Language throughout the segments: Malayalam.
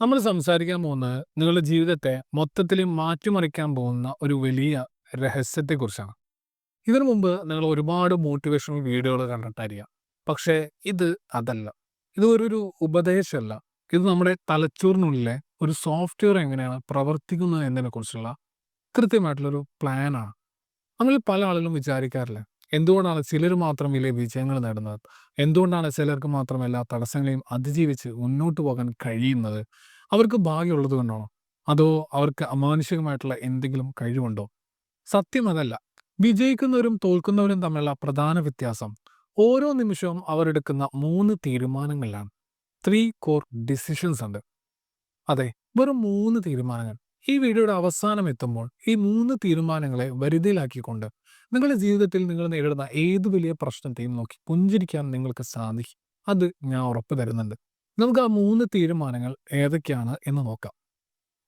നമ്മൾ സംസാരിക്കാൻ പോകുന്നത് നിങ്ങളുടെ ജീവിതത്തെ മൊത്തത്തിൽ മാറ്റിമറിക്കാൻ പോകുന്ന ഒരു വലിയ രഹസ്യത്തെക്കുറിച്ചാണ്. ഇതിനു മുമ്പ് നിങ്ങൾ ഒരുപാട് മോട്ടിവേഷണൽ വീഡിയോകൾ കണ്ടിട്ടായിരിക്കാം. പക്ഷേ ഇത് അതല്ല. ഇത് ഒരു ഉപദേശമല്ല. ഇത് നമ്മുടെ തലച്ചോറിനുള്ളിലെ ഒരു സോഫ്റ്റ്വെയർ എങ്ങനെയാണ് പ്രവർത്തിക്കുന്നത് എന്നതിനെക്കുറിച്ചുള്ള കൃത്യമായിട്ടുള്ളൊരു പ്ലാനാണ്. നമ്മൾ പല ആളുകളും വിചാരിക്കാറില്ല. എന്തുകൊണ്ടാണ് ചിലർ മാത്രം വലിയ വിജയങ്ങൾ നേടുന്നത്? എന്തുകൊണ്ടാണ് ചിലർക്ക് മാത്രമല്ല തടസ്സങ്ങളെയും അതിജീവിച്ച് മുന്നോട്ട് പോകാൻ കഴിയുന്നത്? അവർക്ക് ഭാഗ്യമുള്ളത് കൊണ്ടാണോ? അതോ അവർക്ക് അമാനുഷികമായിട്ടുള്ള എന്തെങ്കിലും കഴിവുണ്ടോ? സത്യം അതല്ല. വിജയിക്കുന്നവരും തോൽക്കുന്നവരും തമ്മിലുള്ള പ്രധാന വ്യത്യാസം ഓരോ നിമിഷവും അവരെടുക്കുന്ന മൂന്ന് 3 തീരുമാനങ്ങളിലാണ്. ത്രീ കോർ ഡിസിഷൻസ് ഉണ്ട്. അതെ, വെറും മൂന്ന് തീരുമാനങ്ങൾ. ഈ വീഡിയോയുടെ അവസാനം എത്തുമ്പോൾ ഈ മൂന്ന് തീരുമാനങ്ങളെ വരുതിയിലാക്കിക്കൊണ്ട് നിങ്ങളുടെ ജീവിതത്തിൽ നിങ്ങൾ നേരിടുന്ന ഏത് വലിയ പ്രശ്നത്തെയും നോക്കി പുഞ്ചിരിക്കാൻ നിങ്ങൾക്ക് സാധിക്കും. അത് ഞാൻ ഉറപ്പ് തരുന്നുണ്ട്. നമുക്ക് ആ മൂന്ന് തീരുമാനങ്ങൾ ഏതൊക്കെയാണ് എന്ന് നോക്കാം.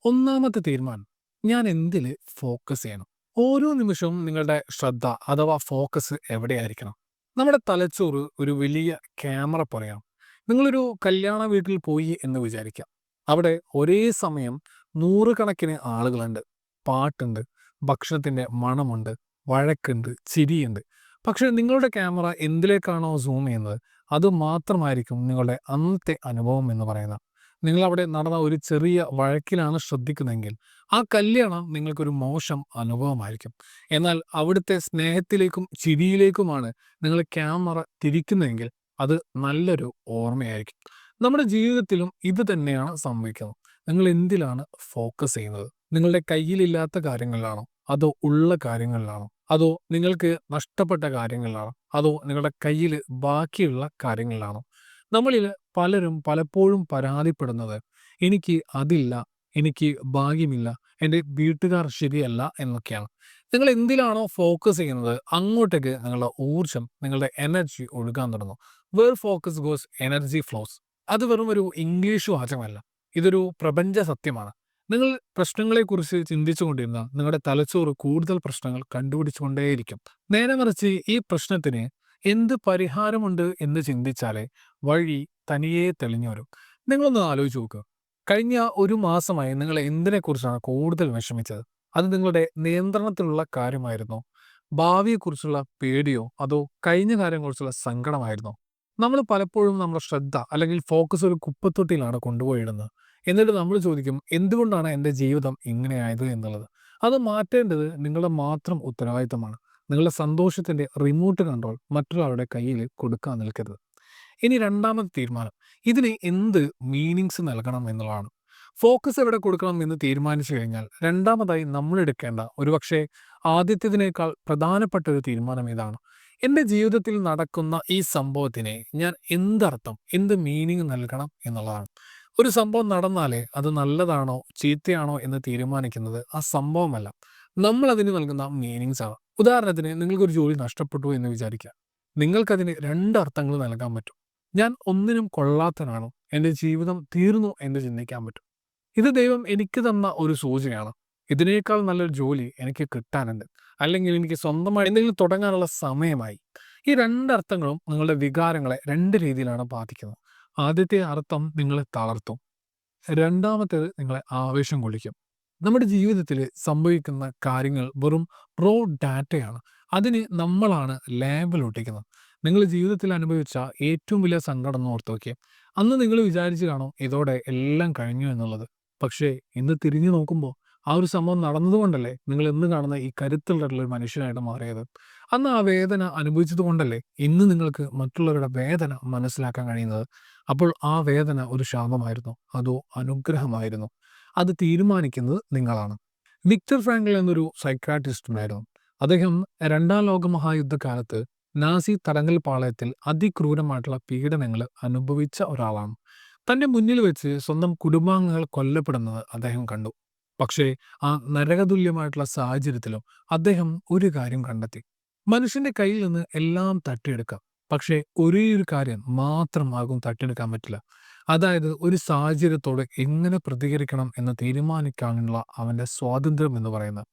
ഒന്നാമത്തെ തീരുമാനം ഞാൻ എന്തിൽ ഫോക്കസ് ചെയ്യണം? ഓരോ നിമിഷവും നിങ്ങളുടെ ശ്രദ്ധ അഥവാ ഫോക്കസ് എവിടെയായിരിക്കണം? നമ്മുടെ തലച്ചോറ് ഒരു വലിയ ക്യാമറ പോലെയാണ്. നിങ്ങളൊരു കല്യാണ വീട്ടിൽ പോയി എന്ന് വിചാരിക്കാം. അവിടെ ഒരേ സമയം നൂറുകണക്കിന് ആളുകളുണ്ട്. പാട്ടുണ്ട്, ഭക്ഷണത്തിന്റെ മണമുണ്ട്, വഴക്കുണ്ട്, ചിരിയുണ്ട്. പക്ഷേ നിങ്ങളുടെ ക്യാമറ എന്തിലേക്കാണോ സൂം ചെയ്യുന്നത് അത് മാത്രമായിരിക്കും നിങ്ങളുടെ അന്നത്തെ അനുഭവം എന്ന് പറയുന്നത്. നിങ്ങളവിടെ നടന്ന ഒരു ചെറിയ വഴക്കിലാണ് ശ്രദ്ധിക്കുന്നതെങ്കിൽ ആ കല്യാണം നിങ്ങൾക്കൊരു മോശം അനുഭവമായിരിക്കും. എന്നാൽ അവിടുത്തെ സ്നേഹത്തിലേക്കും ചിരിയിലേക്കുമാണ് നിങ്ങൾ ക്യാമറ തിരിക്കുന്നതെങ്കിൽ അത് നല്ലൊരു ഓർമ്മയായിരിക്കും. നമ്മുടെ ജീവിതത്തിലും ഇത് തന്നെയാണ് സംഭവിക്കുന്നത്. നിങ്ങൾ എന്തിലാണ് ഫോക്കസ് ചെയ്യുന്നത്? നിങ്ങളുടെ കയ്യിലില്ലാത്ത കാര്യങ്ങളിലാണോ? അതോ ഉള്ള കാര്യങ്ങളിലാണോ? അതോ നിങ്ങൾക്ക് നഷ്ടപ്പെട്ട കാര്യങ്ങളിലാണോ? അതോ നിങ്ങളുടെ കയ്യിൽ ബാക്കിയുള്ള കാര്യങ്ങളിലാണോ? നമ്മളിൽ പലരും പലപ്പോഴും പരാതിപ്പെടുന്നത് എനിക്ക് അതില്ല, എനിക്ക് ഭാഗ്യമില്ല, എന്റെ വീട്ടുകാർ ശരിയല്ല എന്നൊക്കെയാണ്. നിങ്ങൾ എന്തിലാണോ ഫോക്കസ് ചെയ്യുന്നത് അങ്ങോട്ടേക്ക് നിങ്ങളുടെ ഊർജം നിങ്ങളുടെ എനർജി ഒഴുകാൻ തുടങ്ങും. Where focus goes energy flows. അത് വെറും ഒരു ഇംഗ്ലീഷ് വാചകമല്ല. ഇതൊരു പ്രപഞ്ച സത്യമാണ്. നിങ്ങൾ പ്രശ്നങ്ങളെക്കുറിച്ച് ചിന്തിച്ചുകൊണ്ടിരുന്നാൽ നിങ്ങളുടെ തലച്ചോറ് കൂടുതൽ പ്രശ്നങ്ങൾ കണ്ടുപിടിച്ചുകൊണ്ടേയിരിക്കും. നേരെ മറിച്ച് ഈ പ്രശ്നത്തിന് എന്ത് പരിഹാരമുണ്ട് എന്ന് ചിന്തിച്ചാലേ വഴി തനിയെ തെളിഞ്ഞു വരും നിങ്ങളൊന്ന് ആലോചിച്ച് നോക്കുക. കഴിഞ്ഞ ഒരു മാസമായി നിങ്ങൾ എന്തിനെക്കുറിച്ചാണ് കൂടുതൽ വിഷമിച്ചത്? അത് നിങ്ങളുടെ നിയന്ത്രണത്തിലുള്ള കാര്യമായിരുന്നോ? ഭാവിയെക്കുറിച്ചുള്ള പേടിയോ അതോ കഴിഞ്ഞ കാര്യങ്ങളെക്കുറിച്ചുള്ള സങ്കടമായിരുന്നോ? നമ്മൾ പലപ്പോഴും നമ്മുടെ ശ്രദ്ധ അല്ലെങ്കിൽ ഫോക്കസ് ഒരു കുപ്പത്തൊട്ടിയിലാണ് കൊണ്ടുപോയി ഇടുന്നത്. എന്നിട്ട് നമ്മൾ ചോദിക്കും എന്തുകൊണ്ടാണ് എന്റെ ജീവിതം ഇങ്ങനെയായത് എന്നുള്ളത്. അത് മാറ്റേണ്ടത് നിങ്ങളുടെ മാത്രം ഉത്തരവാദിത്തമാണ്. നിങ്ങളുടെ സന്തോഷത്തിന്റെ റിമോട്ട് കൺട്രോൾ മറ്റൊരാളുടെ കയ്യിൽ കൊടുക്കാൻ നിൽക്കരുത്. ഇനി രണ്ടാമത്തെ തീരുമാനം ഇതിന് എന്ത് മീനിങ്സ് നൽകണം എന്നുള്ളതാണ്. ഫോക്കസ് എവിടെ കൊടുക്കണം എന്ന് തീരുമാനിച്ചു കഴിഞ്ഞാൽ രണ്ടാമതായി നമ്മൾ എടുക്കേണ്ട ഒരുപക്ഷേ ആദ്യത്തേതിനേക്കാൾ പ്രധാനപ്പെട്ട ഒരു തീരുമാനം ഇതാണ്. എന്റെ ജീവിതത്തിൽ നടക്കുന്ന ഈ സംഭവത്തിനെ ഞാൻ എന്തർത്ഥം, എന്ത് മീനിങ് നൽകണം എന്നുള്ളതാണ്. ഒരു സംഭവം നടന്നാലേ അത് നല്ലതാണോ ചീത്തയാണോ എന്ന് തീരുമാനിക്കുന്നത് ആ സംഭവമല്ല. നമ്മൾ അതിന് നൽകുന്ന മീനിങ്സ് ആണ്. ഉദാഹരണത്തിന് നിങ്ങൾക്കൊരു ജോലി നഷ്ടപ്പെട്ടു എന്ന് വിചാരിക്കുക. നിങ്ങൾക്കതിന് രണ്ട് അർത്ഥങ്ങൾ നൽകാൻ പറ്റും. ഞാൻ ഒന്നിനും കൊള്ളാത്തനാണ് എന്റെ ജീവിതം തീർന്നു എന്ന് ചിന്തിക്കാൻ പറ്റും. ഇത് ദൈവം എനിക്ക് തന്ന ഒരു സൂചനയാണ്. ഇതിനേക്കാൾ നല്ലൊരു ജോലി എനിക്ക് കിട്ടാനുണ്ട്. അല്ലെങ്കിൽ എനിക്ക് സ്വന്തമായി എന്തെങ്കിലും തുടങ്ങാനുള്ള സമയമായി. ഈ 2 അർത്ഥങ്ങളും നിങ്ങളുടെ വികാരങ്ങളെ രണ്ട് രീതിയിലാണ് ബാധിക്കുന്നത്. ആദ്യത്തെ അർത്ഥം നിങ്ങളെ തളർത്തും. രണ്ടാമത്തേത് നിങ്ങളെ ആവേശം കൊള്ളിക്കും. നമ്മുടെ ജീവിതത്തിൽ സംഭവിക്കുന്ന കാര്യങ്ങൾ വെറും റോ ഡാറ്റയാണ്. അതിന് നമ്മളാണ് ലേബൽ ഒട്ടിക്കുന്നത്. നിങ്ങൾ ജീവിതത്തിൽ അനുഭവിച്ച ഏറ്റവും വലിയ സങ്കടം ഓർത്ത്. അന്ന് നിങ്ങൾ വിചാരിച്ചു കാണും ഇതോടെ എല്ലാം കഴിഞ്ഞു എന്നുള്ളത്. പക്ഷേ ഇന്ന് തിരിഞ്ഞു നോക്കുമ്പോൾ ആ ഒരു സംഭവം നടന്നതുകൊണ്ടല്ലേ നിങ്ങൾ ഇന്ന് കാണുന്ന ഈ കരുത്തുള്ള മനുഷ്യനായിട്ട് മാറിയത്. അന്ന് ആ വേദന അനുഭവിച്ചതുകൊണ്ടല്ലേ ഇന്ന് നിങ്ങൾക്ക് മറ്റുള്ളവരുടെ വേദന മനസ്സിലാക്കാൻ കഴിയുന്നത്. അപ്പോൾ ആ വേദന ഒരു ശാപമായിരുന്നു അതോ അനുഗ്രഹമായിരുന്നു അത് തീരുമാനിക്കുന്നത് നിങ്ങളാണ്. വിക്ടർ ഫ്രാങ്കൽ എന്നൊരു സൈക്യാട്രിസ്റ്റ് ഉണ്ടായിരുന്നു. അദ്ദേഹം രണ്ടാം ലോക മഹായുദ്ധകാലത്ത് നാസി തടങ്കൽ പാളയത്തിൽ അതിക്രൂരമായിട്ടുള്ള പീഡനങ്ങൾ അനുഭവിച്ച ഒരാളാണ്. തന്റെ മുന്നിൽ വെച്ച് സ്വന്തം കുടുംബാംഗങ്ങൾ കൊല്ലപ്പെടുന്നത് അദ്ദേഹം കണ്ടു. പക്ഷേ ആ നരകതുല്യമായിട്ടുള്ള സാഹചര്യത്തിലും അദ്ദേഹം ഒരു കാര്യം കണ്ടെത്തി. മനുഷ്യന്റെ കയ്യിൽ നിന്ന് എല്ലാം തട്ടിയെടുക്കാം. പക്ഷേ ഒരു കാര്യം മാത്രമാകും തട്ടിയെടുക്കാൻ പറ്റില്ല. അതായത് ഒരു സാഹചര്യത്തോട് എങ്ങനെ പ്രതികരിക്കണം എന്ന് തീരുമാനിക്കാനുള്ള അവന്റെ സ്വാതന്ത്ര്യം എന്ന് പറയുന്നത്.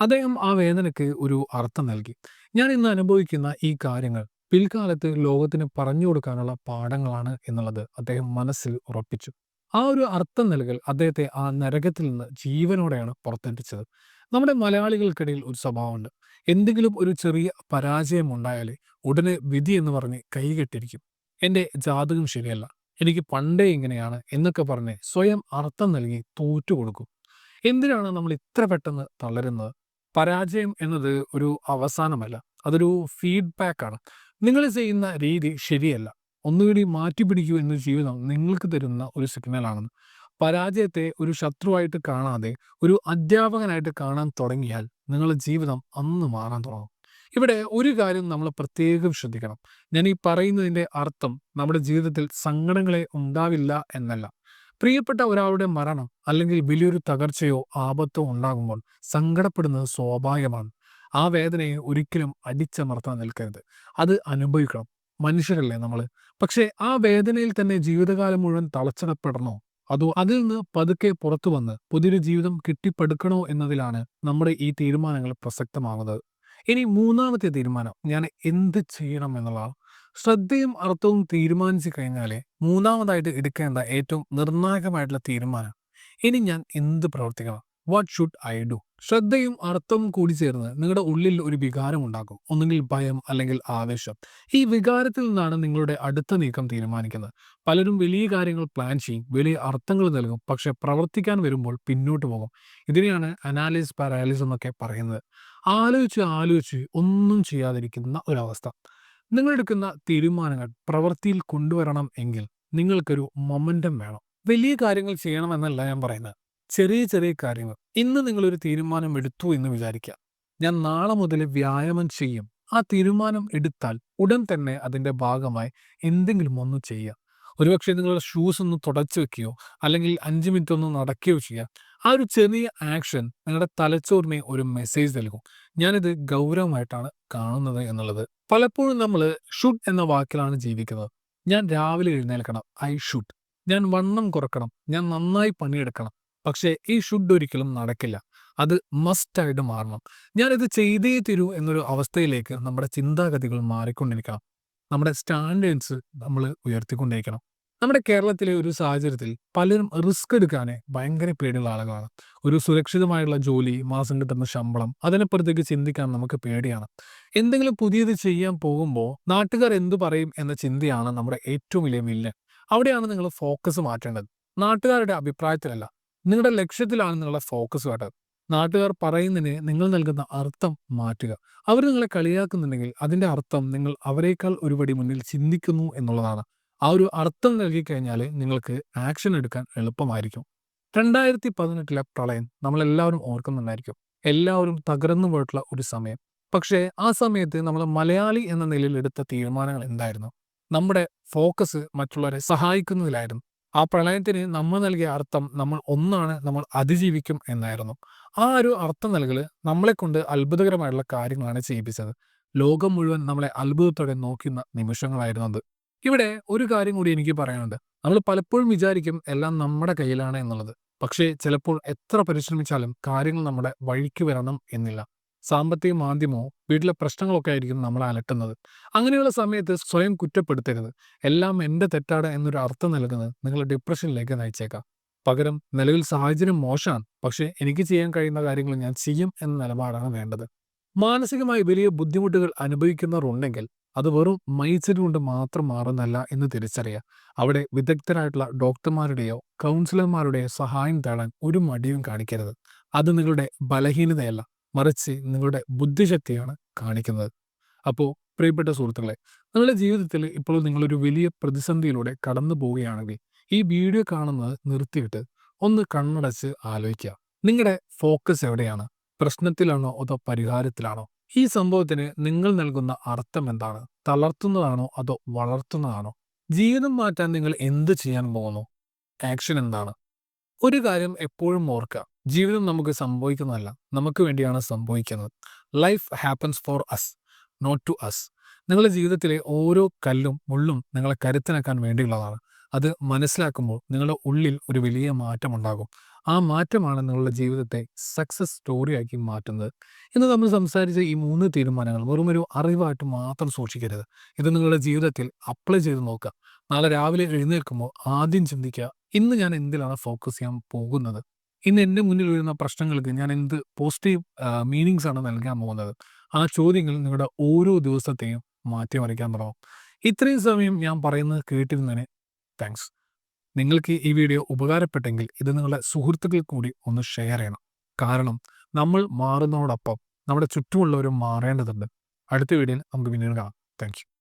അദ്ദേഹം ആ വേദനയ്ക്ക് ഒരു അർത്ഥം നൽകി. ഞാൻ ഇന്ന് അനുഭവിക്കുന്ന ഈ കാര്യങ്ങൾ പിൽക്കാലത്ത് ലോകത്തിന് പറഞ്ഞു കൊടുക്കാനുള്ള പാഠങ്ങളാണ് എന്നുള്ളത് അദ്ദേഹം മനസ്സിൽ ഉറപ്പിച്ചു. ആ ഒരു അർത്ഥം നൽകൽ അദ്ദേഹത്തെ ആ നരകത്തിൽ നിന്ന് ജീവനോടെയാണ് പുറത്തെത്തിച്ചത്. നമ്മുടെ മലയാളികൾക്കിടയിൽ ഒരു സ്വഭാവമുണ്ട്. എന്തെങ്കിലും ഒരു ചെറിയ പരാജയം ഉണ്ടായാൽ ഉടനെ വിധി എന്ന് പറഞ്ഞ് കൈകെട്ടിരിക്കും. എന്റെ ജാതകം ശരിയല്ല. എനിക്ക് പണ്ടേ ഇങ്ങനെയാണ്" എന്നൊക്കെ പറഞ്ഞ് സ്വയം അർത്ഥം നൽകി തോറ്റുകൊടുക്കും. എന്തിനാണ് നമ്മൾ ഇത്ര പെട്ടെന്ന് തളരുന്നത്? പരാജയം എന്നത് ഒരു അവസാനമല്ല. അതൊരു ഫീഡ്ബാക്കാണ്. നിങ്ങൾ ചെയ്യുന്ന രീതി ശരിയല്ല. ഒന്നുകൂടി മാറ്റിപ്പിടിക്കൂ എന്ന ജീവിതം നിങ്ങൾക്ക് തരുന്ന ഒരു സിഗ്നലാണെന്ന്. പരാജയത്തെ ഒരു ശത്രുവായിട്ട് കാണാതെ ഒരു അധ്യാപകനായിട്ട് കാണാൻ തുടങ്ങിയാൽ നിങ്ങളുടെ ജീവിതം അന്ന് മാറാൻ തുടങ്ങും. ഇവിടെ ഒരു കാര്യം നമ്മൾ പ്രത്യേകം ശ്രദ്ധിക്കണം. ഞാൻ ഈ പറയുന്നതിന്റെ അർത്ഥം നമ്മുടെ ജീവിതത്തിൽ സങ്കടങ്ങളെ ഉണ്ടാവില്ല എന്നല്ല. പ്രിയപ്പെട്ട ഒരാളുടെ മരണം അല്ലെങ്കിൽ വലിയൊരു തകർച്ചയോ ആപത്തോ ഉണ്ടാകുമ്പോൾ സങ്കടപ്പെടുന്നത് സ്വാഭാവികമാണ്. ആ വേദനയെ ഒരിക്കലും അടിച്ചമർത്താൻ നിൽക്കരുത്. അത് അനുഭവിക്കണം. മനുഷ്യരല്ലേ നമ്മൾ പക്ഷേ ആ വേദനയിൽ തന്നെ ജീവിതകാലം മുഴുവൻ തളച്ചിടപ്പെടണോ? അതോ അതിൽ നിന്ന് പതുക്കെ പുറത്തു വന്ന് പുതിയൊരു ജീവിതം കെട്ടിപ്പടുക്കണോ എന്നതിലാണ് നമ്മുടെ ഈ തീരുമാനങ്ങൾ പ്രസക്തമാകുന്നത്. ഇനി മൂന്നാമത്തെ തീരുമാനം ഞാൻ എന്ത് ചെയ്യണം എന്നുള്ളതാണ്. ശ്രദ്ധയും അർത്ഥവും തീരുമാനിച്ചു കഴിഞ്ഞാലേ മൂന്നാമതായിട്ട് എടുക്കേണ്ട ഏറ്റവും നിർണായകമായിട്ടുള്ള തീരുമാനം ഇനി ഞാൻ എന്ത് പ്രവർത്തിക്കണം? What should I do? ശ്രദ്ധയും അർത്ഥവും കൂടി ചേർന്ന് നിങ്ങളുടെ ഉള്ളിൽ ഒരു വികാരം ഉണ്ടാക്കും. ഒന്നുകിൽ ഭയം അല്ലെങ്കിൽ ആവേശം. ഈ വികാരത്തിൽ നിന്നാണ് നിങ്ങളുടെ അടുത്ത നീക്കം തീരുമാനിക്കുന്നത്. പലരും വലിയ കാര്യങ്ങൾ പ്ലാൻ ചെയ്യും, വലിയ അർത്ഥങ്ങൾ നൽകും. പക്ഷെ പ്രവർത്തിക്കാൻ വരുമ്പോൾ പിന്നോട്ട് പോകും. ഇതിനെയാണ് അനാലിസ് പാരാലിസ് എന്നൊക്കെ പറയുന്നത്. ആലോചിച്ച് ആലോചിച്ച് ഒന്നും ചെയ്യാതിരിക്കുന്ന ഒരവസ്ഥ. നിങ്ങളെടുക്കുന്ന തീരുമാനങ്ങൾ പ്രവൃത്തിയിൽ കൊണ്ടുവരണം എങ്കിൽ നിങ്ങൾക്കൊരു മൊമെന്റം വേണം. വലിയ കാര്യങ്ങൾ ചെയ്യണമെന്നല്ല ഞാൻ പറയുന്നത്. ചെറിയ ചെറിയ കാര്യങ്ങൾ. ഇന്ന് നിങ്ങളൊരു തീരുമാനം എടുത്തു എന്ന് വിചാരിക്കുക. ഞാൻ നാളെ മുതൽ വ്യായാമം ചെയ്യും. ആ തീരുമാനം എടുത്താൽ ഉടൻ തന്നെ അതിന്റെ ഭാഗമായി എന്തെങ്കിലും ഒന്ന് ചെയ്യുക. ഒരുപക്ഷെ നിങ്ങളുടെ ഷൂസ് ഒന്ന് തുടച്ചു വെക്കുകയോ അല്ലെങ്കിൽ അഞ്ച് മിനിറ്റ് ഒന്ന് നടക്കുകയോ ചെയ്യുക. ആ ഒരു ചെറിയ ആക്ഷൻ നിങ്ങളുടെ തലച്ചോറിനെ ഒരു മെസ്സേജ് നൽകും. ഞാനിത് ഗൗരവമായിട്ടാണ് കാണുന്നത് എന്നുള്ളത്. പലപ്പോഴും നമ്മൾ ഷുഡ് എന്ന വാക്കിലാണ് ജീവിക്കുന്നത്. ഞാൻ രാവിലെ എഴുന്നേൽക്കണം. I should. ഞാൻ വണ്ണം കുറക്കണം. ഞാൻ നന്നായി പണിയെടുക്കണം. പക്ഷേ ഈ ഷുഡ് ഒരിക്കലും നടക്കില്ല. അത് മസ്റ്റായിട്ട് മാറണം. ഞാനിത് ചെയ്തേ തീരൂ എന്നൊരു അവസ്ഥയിലേക്ക് നമ്മുടെ ചിന്താഗതികൾ മാറിക്കൊണ്ടിരിക്കണം. നമ്മുടെ സ്റ്റാൻഡേർഡ്സ് നമ്മൾ ഉയർത്തിക്കൊണ്ടിരിക്കണം. നമ്മുടെ കേരളത്തിലെ ഒരു സാഹചര്യത്തിൽ പലരും റിസ്ക് എടുക്കാനേ ഭയങ്കര പേടിയുള്ള ആളുകളാണ്. ഒരു സുരക്ഷിതമായുള്ള ജോലി, മാസം കിട്ടുന്ന ശമ്പളം അതിനപ്പുറത്തേക്ക് ചിന്തിക്കാൻ നമുക്ക് പേടിയാണ്. എന്തെങ്കിലും പുതിയത് ചെയ്യാൻ പോകുമ്പോൾ നാട്ടുകാർ എന്തു പറയും എന്ന ചിന്തയാണ് നമ്മുടെ ഏറ്റവും വലിയ വില്ലൻ. അവിടെയാണ് നിങ്ങൾ ഫോക്കസ് മാറ്റേണ്ടത്. നാട്ടുകാരുടെ അഭിപ്രായത്തിലല്ല. നിങ്ങളുടെ ലക്ഷ്യത്തിലാണ് ഫോക്കസ് വേണ്ടത്. നാട്ടുകാർ പറയുന്നതിന് നിങ്ങൾ നൽകുന്ന അർത്ഥം മാറ്റുക. അവർ നിങ്ങളെ കളിയാക്കുന്നുണ്ടെങ്കിൽ അതിന്റെ അർത്ഥം നിങ്ങൾ അവരെക്കാൾ ഒരുപടി മുന്നിൽ ചിന്തിക്കുന്നു എന്നുള്ളതാണ്. ആ ഒരു അർത്ഥം നൽകിക്കഴിഞ്ഞാൽ നിങ്ങൾക്ക് ആക്ഷൻ എടുക്കാൻ എളുപ്പമായിരിക്കും. 2018ലെ പ്രളയം നമ്മളെല്ലാവരും ഓർക്കുന്നുണ്ടായിരിക്കും. എല്ലാവരും തകർന്നു പോയിട്ടുള്ള ഒരു സമയം. പക്ഷേ ആ സമയത്ത് നമ്മൾ മലയാളി എന്ന നിലയിൽ എടുത്ത തീരുമാനങ്ങൾ എന്തായിരുന്നു? നമ്മുടെ ഫോക്കസ് മറ്റുള്ളവരെ സഹായിക്കുന്നതിലായിരുന്നു. ആ പ്രളയത്തിന് നമ്മൾ നൽകിയ അർത്ഥം നമ്മൾ ഒന്നാണ്, നമ്മൾ അതിജീവിക്കും എന്നായിരുന്നു. ആ ഒരു അർത്ഥം നൽകൽ നമ്മളെക്കൊണ്ട് അത്ഭുതകരമായിട്ടുള്ള കാര്യങ്ങളാണ് ചെയ്യിപ്പിച്ചത്. ലോകം മുഴുവൻ നമ്മളെ അത്ഭുതത്തോടെ നോക്കുന്ന നിമിഷങ്ങളായിരുന്നു അത്. ഇവിടെ ഒരു കാര്യം കൂടി എനിക്ക് പറയാനുണ്ട്. നമ്മൾ പലപ്പോഴും വിചാരിക്കും എല്ലാം നമ്മുടെ കയ്യിലാണ് എന്നുള്ളത്. പക്ഷേ ചിലപ്പോൾ എത്ര പരിശ്രമിച്ചാലും കാര്യങ്ങൾ നമ്മുടെ വഴിക്ക് വരണം എന്നില്ല. സാമ്പത്തിക മാന്ദ്യമോ വീട്ടിലെ പ്രശ്നങ്ങളൊക്കെ ആയിരിക്കും നമ്മളെ അലട്ടുന്നത്. അങ്ങനെയുള്ള സമയത്ത് സ്വയം കുറ്റപ്പെടുത്തരുത്. എല്ലാം എന്റെ തെറ്റാണ് എന്നൊരു അർത്ഥം നൽകുന്നത് നിങ്ങൾ ഡിപ്രഷനിലേക്ക് നയിച്ചേക്കാം. പകരം നിലവിൽ സാഹചര്യം മോശമാണ്. പക്ഷേ എനിക്ക് ചെയ്യാൻ കഴിയുന്ന കാര്യങ്ങൾ ഞാൻ ചെയ്യും എന്ന നിലപാടാണ് വേണ്ടത്. മാനസികമായി വലിയ ബുദ്ധിമുട്ടുകൾ അനുഭവിക്കുന്നവർ ഉണ്ടെങ്കിൽ അത് വെറും മൈൻഡ്സെറ്റ് കൊണ്ട് മാത്രം മാറുന്നല്ല എന്ന് തിരിച്ചറിയുക. അവിടെ വിദഗ്ധരായിട്ടുള്ള ഡോക്ടർമാരുടെയോ കൗൺസിലർമാരുടെയോ സഹായം തേടാൻ ഒരു മടിയും കാണിക്കരുത്. അത് നിങ്ങളുടെ ബലഹീനതയല്ല. മറിച്ച് നിങ്ങളുടെ ബുദ്ധിശക്തിയാണ് കാണിക്കുന്നത്. അപ്പോൾ പ്രിയപ്പെട്ട സുഹൃത്തുക്കളെ, നിങ്ങളുടെ ജീവിതത്തിൽ ഇപ്പോൾ നിങ്ങളൊരു വലിയ പ്രതിസന്ധിയിലൂടെ കടന്നു പോവുകയാണെങ്കിൽ ഈ വീഡിയോ കാണുന്നത് നിർത്തിയിട്ട് ഒന്ന് കണ്ണടച്ച് ആലോചിക്കുക. നിങ്ങളുടെ ഫോക്കസ് എവിടെയാണ്? പ്രശ്നത്തിലാണോ അതോ പരിഹാരത്തിലാണോ? ഈ സംഭവത്തിന് നിങ്ങൾ നൽകുന്ന അർത്ഥം എന്താണ്? തളർത്തുന്നതാണോ അതോ വളർത്തുന്നതാണോ? ജീവിതം മാറ്റാൻ നിങ്ങൾ എന്ത് ചെയ്യാൻ പോകുന്നു? ആക്ഷൻ എന്താണ്? ഒരു കാര്യം എപ്പോഴും ഓർക്കുക. ജീവിതം നമുക്ക് സംഭവിക്കുന്നതല്ല. നമുക്ക് വേണ്ടിയാണ് സംഭവിക്കുന്നത്. Life happens for us, not to us. നിങ്ങളുടെ ജീവിതത്തിലെ ഓരോ കല്ലും മുള്ളും നിങ്ങളെ കരുത്തനാക്കാൻ വേണ്ടിയുള്ളതാണ്. അത് മനസ്സിലാക്കുമ്പോൾ നിങ്ങളുടെ ഉള്ളിൽ ഒരു വലിയ മാറ്റം ഉണ്ടാകും ആ മാറ്റമാണ് നിങ്ങളുടെ ജീവിതത്തെ സക്സസ് സ്റ്റോറിയാക്കി മാറ്റുന്നത്. ഇന്ന് നമ്മൾ സംസാരിച്ച ഈ മൂന്ന് തീരുമാനങ്ങൾ വെറുമൊരു അറിവായിട്ട് മാത്രം സൂക്ഷിക്കരുത്. ഇത് നിങ്ങളുടെ ജീവിതത്തിൽ അപ്ലൈ ചെയ്ത് നോക്കുക. നാളെ രാവിലെ എഴുന്നേൽക്കുമ്പോൾ ആദ്യം ചിന്തിക്കുക ഇന്ന് ഞാൻ എന്തിലാണ് ഫോക്കസ് ചെയ്യാൻ പോകുന്നത്? ഇന്ന് എന്റെ മുന്നിൽ വരുന്ന പ്രശ്നങ്ങൾക്ക് ഞാൻ എന്ത് പോസിറ്റീവ് മീനിങ്സ് ആണ് നൽകാൻ പോകുന്നത്? ആ ചോദ്യങ്ങൾ നിങ്ങളുടെ ഓരോ ദിവസത്തെയും മാറ്റിമറിക്കാൻ തുടങ്ങും. ഇത്രയും സമയം ഞാൻ പറയുന്നത് കേട്ടിരുന്നതിന് താങ്ക്സ് നിങ്ങൾക്ക് ഈ വീഡിയോ ഉപകാരപ്പെട്ടെങ്കിൽ ഇത് നിങ്ങളുടെ സുഹൃത്തുക്കൾ കൂടി ഒന്ന് ഷെയർ ചെയ്യണം. കാരണം നമ്മൾ മാറുന്നതോടൊപ്പം നമ്മുടെ ചുറ്റുമുള്ളവരും മാറേണ്ടതുണ്ട്. അടുത്ത വീഡിയോയിൽ നമുക്ക് പിന്നീട് കാണാം. താങ്ക്